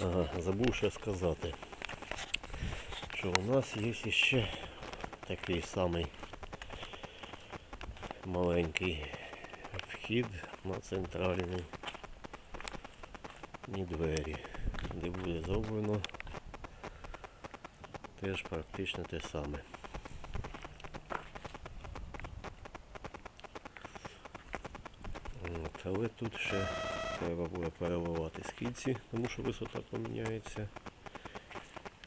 Ага, забув ще сказати, що у нас є ще такий самий маленький вхід на центральний двері, де буде зроблено теж практично те саме. От, але тут ще треба буде переливати східці, тому що висота поміняється.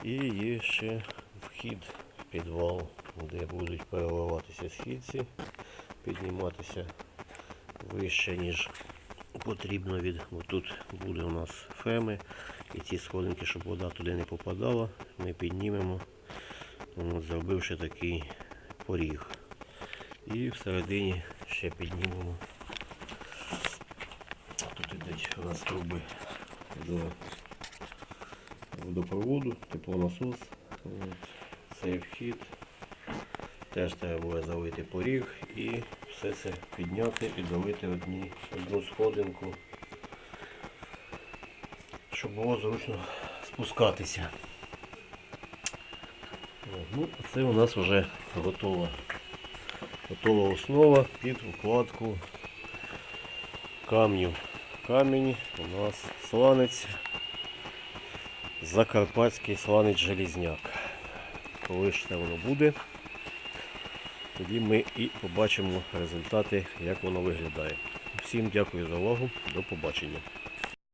І є ще вхід в підвал, де будуть переливатися східці, підніматися вище, ніж потрібно від. Тут буде у нас феми. І ці сходинки, щоб вода туди не попадала, ми піднімемо, зробивши такий поріг. І всередині ще піднімемо. Тут ідуть у нас труби до водопроводу, теплонасос. Цей вхід. Теж треба буде залити поріг і все це підняти і долити одні, одну сходинку, щоб було зручно спускатися. Ну, це у нас вже готова. Готова основа під укладку камнів. Камінь у нас сланець, закарпатський сланець желізняк. Коли ж це воно буде, тоді ми і побачимо результати, як воно виглядає. Всім дякую за увагу. До побачення.